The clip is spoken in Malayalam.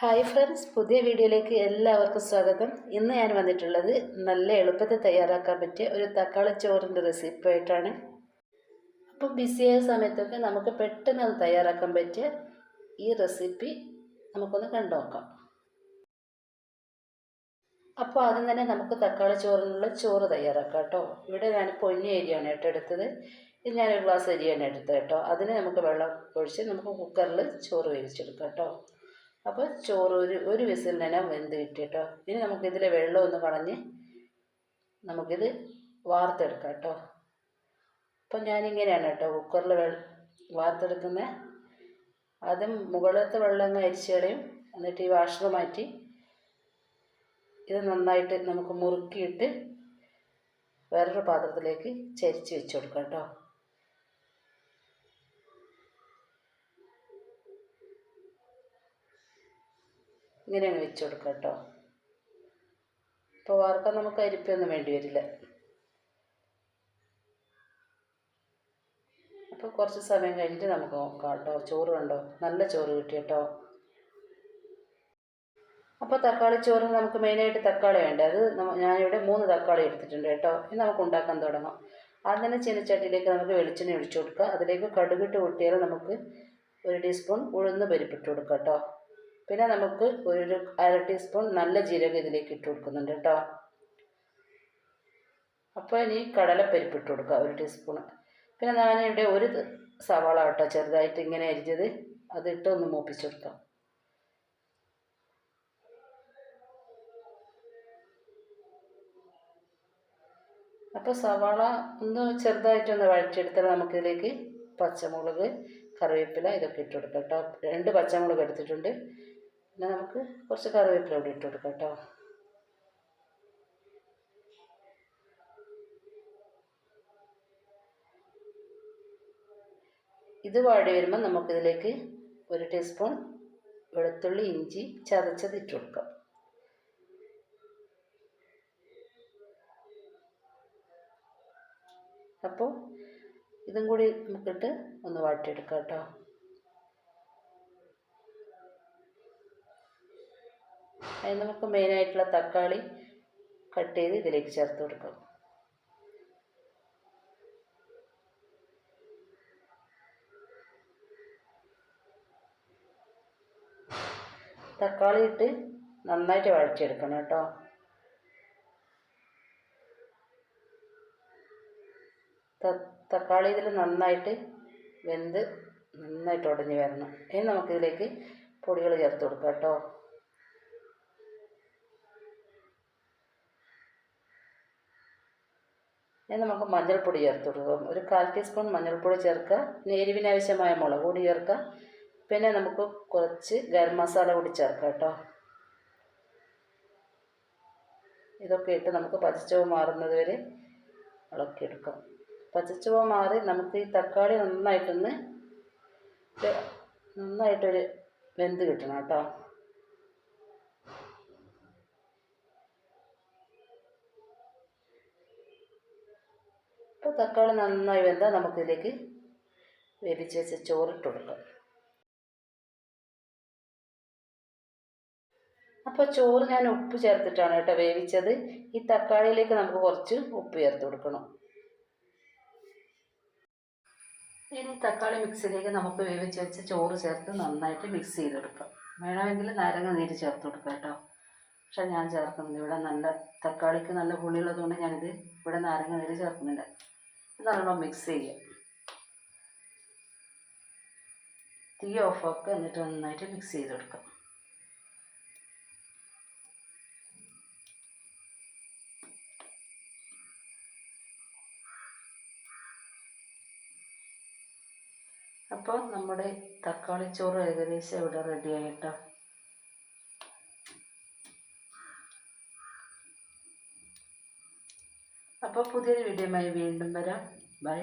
ഹായ് ഫ്രണ്ട്സ് പുതിയ വീഡിയോയിലേക്ക് എല്ലാവർക്കും സ്വാഗതം. ഇന്ന് ഞാൻ വന്നിട്ടുള്ളത് നല്ല എളുപ്പത്തിൽ തയ്യാറാക്കാൻ പറ്റിയ ഒരു തക്കാളി ചോറിന്റെ റെസിപ്പി ആയിട്ടാണ് അപ്പോൾ ബിസിയായ സമയത്തൊക്കെ നമുക്ക് പെട്ടെന്ന് അത് തയ്യാറാക്കാൻ പറ്റിയ ഈ റെസിപ്പി നമുക്കൊന്ന് കണ്ടു നോക്കാം അപ്പോൾ ആദ്യം തന്നെ നമുക്ക് തക്കാളി ചോറിനുള്ള ചോറ് തയ്യാറാക്കാം കേട്ടോ. ഇവിടെ ഞാൻ പൊന്നി അരിയാണ് കേട്ടോ എടുത്തത്. ഇത് ഞാനൊരു ഗ്ലാസ് അരിയാണ് എടുത്തത് കേട്ടോ. അതിന് നമുക്ക് വെള്ളം ഒഴിച്ച് നമുക്ക് കുക്കറിൽ ചോറ് വേവിച്ചെടുക്കാം കേട്ടോ. അപ്പോൾ ചോറ് ഒരു ഒരു വിസിൽ തന്നെ വെന്ത് കിട്ടി കേട്ടോ. ഇനി നമുക്കിതിലെ വെള്ളം ഒന്ന് കളഞ്ഞ് നമുക്കിത് വാർത്തെടുക്കാം കേട്ടോ. അപ്പം ഞാനിങ്ങനെയാണ് കേട്ടോ കുക്കറിൽ വെ വാർത്തെടുക്കുന്നത് ആദ്യം മുകളിലത്തെ വെള്ളം അങ്ങ് അരിച്ച് കളയും. എന്നിട്ട് ഈ വാഷർ മാറ്റി ഇത് നന്നായിട്ട് നമുക്ക് മുറുക്കിയിട്ട് വേറൊരു പാത്രത്തിലേക്ക് ചരിച്ച് വെച്ച് കൊടുക്കാം കേട്ടോ. ഇങ്ങനെയാണ് വെച്ച് കൊടുക്കുക കേട്ടോ ഇപ്പോൾ വാർക്കാൻ നമുക്ക് അരിപ്പൊന്നും വേണ്ടി വരില്ല. അപ്പോൾ കുറച്ച് സമയം കഴിഞ്ഞിട്ട് നമുക്ക് നോക്കാം കേട്ടോ ചോറ് കണ്ടോ? നല്ല ചോറ് കിട്ടി കേട്ടോ അപ്പോൾ തക്കാളി ചോറിന് നമുക്ക് മെയിനായിട്ട് തക്കാളി വേണ്ട? അത് ഞാനിവിടെ മൂന്ന് തക്കാളി എടുത്തിട്ടുണ്ട് കേട്ടോ ഇത് നമുക്ക് ഉണ്ടാക്കാൻ തുടങ്ങാം. ആദ്യം തന്നെ ചീനച്ചട്ടിയിലേക്ക് നമുക്ക് വെളിച്ചെണ്ണ ഒഴിച്ചു കൊടുക്കുക അതിലേക്ക് കടുകിട്ട് കൊട്ടിയാൽ നമുക്ക് ഒരു ടീസ്പൂൺ ഉഴുന്ന് പരിപ്പിട്ട് കൊടുക്കാം കേട്ടോ പിന്നെ നമുക്ക് ഒരു അര ടീസ്പൂൺ നല്ല ജീരകം ഇതിലേക്ക് ഇട്ട് കൊടുക്കുന്നുണ്ട് കേട്ടോ. അപ്പോൾ ഇനി കടലപ്പരിപ്പ് ഇട്ട് കൊടുക്കുക ഒരു ടീസ്പൂൺ പിന്നെ ഞാനിവിടെ ഒരു സവാള കേട്ടോ ചെറുതായിട്ട് ഇങ്ങനെ അരിഞ്ഞത് അതിട്ട് ഒന്ന് മൂപ്പിച്ചു കൊടുക്കാം. അപ്പോൾ സവാള ഒന്ന് ചെറുതായിട്ടൊന്ന് വഴറ്റിയെടുത്താൽ നമുക്കിതിലേക്ക് പച്ചമുളക് കറിവേപ്പില ഇതൊക്കെ ഇട്ട് കൊടുക്കാം കേട്ടോ. രണ്ട് പച്ചമുളക് എടുത്തിട്ടുണ്ട്. പിന്നെ നമുക്ക് കുറച്ച് കറിവേപ്പില കൂടി ഇട്ട് കൊടുക്കാം കേട്ടോ. ഇത് വാടി വരുമ്പോൾ നമുക്കിതിലേക്ക് ഒരു ടീസ്പൂൺ വെളുത്തുള്ളി ഇഞ്ചി ചതച്ചത് ഇട്ട് കൊടുക്കാം. അപ്പോൾ ഇതും കൂടി നമുക്കിട്ട് ഒന്ന് വാട്ടിയെടുക്കാം കേട്ടോ അതിന് നമുക്ക് മെയിനായിട്ടുള്ള തക്കാളി കട്ട് ചെയ്ത് ഇതിലേക്ക് ചേർത്ത് കൊടുക്കാം. തക്കാളി ഇട്ട് നന്നായിട്ട് വഴറ്റിയെടുക്കണം കേട്ടോ. തക്കാളി ഇതിൽ നന്നായിട്ട് വെന്ത് നന്നായിട്ട് ഉടഞ്ഞ് വരണം. ഇനി നമുക്കിതിലേക്ക് പൊടികൾ ചേർത്ത് കൊടുക്കാം കേട്ടോ. ഇനി നമുക്ക് മഞ്ഞൾപ്പൊടി ചേർത്ത് കൊടുക്കാം ഒരു കാൽ ടീസ്പൂൺ മഞ്ഞൾപ്പൊടി ചേർക്കുക. പിന്നെ എരിവിനാവശ്യമായ മുളക് പൊടി ചേർക്കുക. പിന്നെ നമുക്ക് കുറച്ച് ഗരം മസാല കൂടി ചേർക്കാം കേട്ടോ. ഇതൊക്കെ ഇട്ട് നമുക്ക് പച്ചച്ചുവ മാറുന്നത് വരെ ഇളക്കി ഇളക്കിയെടുക്കാം പച്ചച്ചുവ മാറി നമുക്ക് ഈ തക്കാളി നന്നായിട്ടൊന്ന് നന്നായിട്ടൊരു വെന്ത് കിട്ടണം കേട്ടോ. ഇപ്പോൾ തക്കാളി നന്നായി വെന്താൽ നമുക്കിതിലേക്ക് വേവിച്ച് വെച്ച് ചോറിട്ട് കൊടുക്കാം അപ്പോൾ ചോറ് ഞാൻ ഉപ്പ് ചേർത്തിട്ടാണ് കേട്ടോ വേവിച്ചത്. ഈ തക്കാളിയിലേക്ക് നമുക്ക് കുറച്ച് ഉപ്പ് ചേർത്ത് കൊടുക്കണം. ഇനി തക്കാളി മിക്സിയിലേക്ക് നമുക്ക് വേവിച്ച് വെച്ച് ചോറ് ചേർത്ത് നന്നായിട്ട് മിക്സ് ചെയ്തെടുക്കാം. വേണമെങ്കിൽ നാരങ്ങ നീര് ചേർത്ത് കൊടുക്കാം കേട്ടോ. പക്ഷെ ഞാൻ ചേർക്കുന്നില്ല. ഇവിടെ നല്ല തക്കാളിക്ക് നല്ല പുളിയുള്ളതുകൊണ്ട് ഞാനിത് ഇവിടെ നാരങ്ങ നീര് ചേർക്കുന്നില്ല. നല്ലോണം മിക്സ് ചെയ്യുക തീ ഓഫാക്കുക എന്നിട്ട് നന്നായിട്ട് മിക്സ് ചെയ്ത് കൊടുക്കുക അപ്പോൾ നമ്മുടെ തക്കാളി ചോറ് ഏകദേശം ഇവിടെ റെഡി ആയിട്ടോ? അപ്പോൾ പുതിയൊരു വീഡിയോയുമായി വീണ്ടും വരാം. ബൈ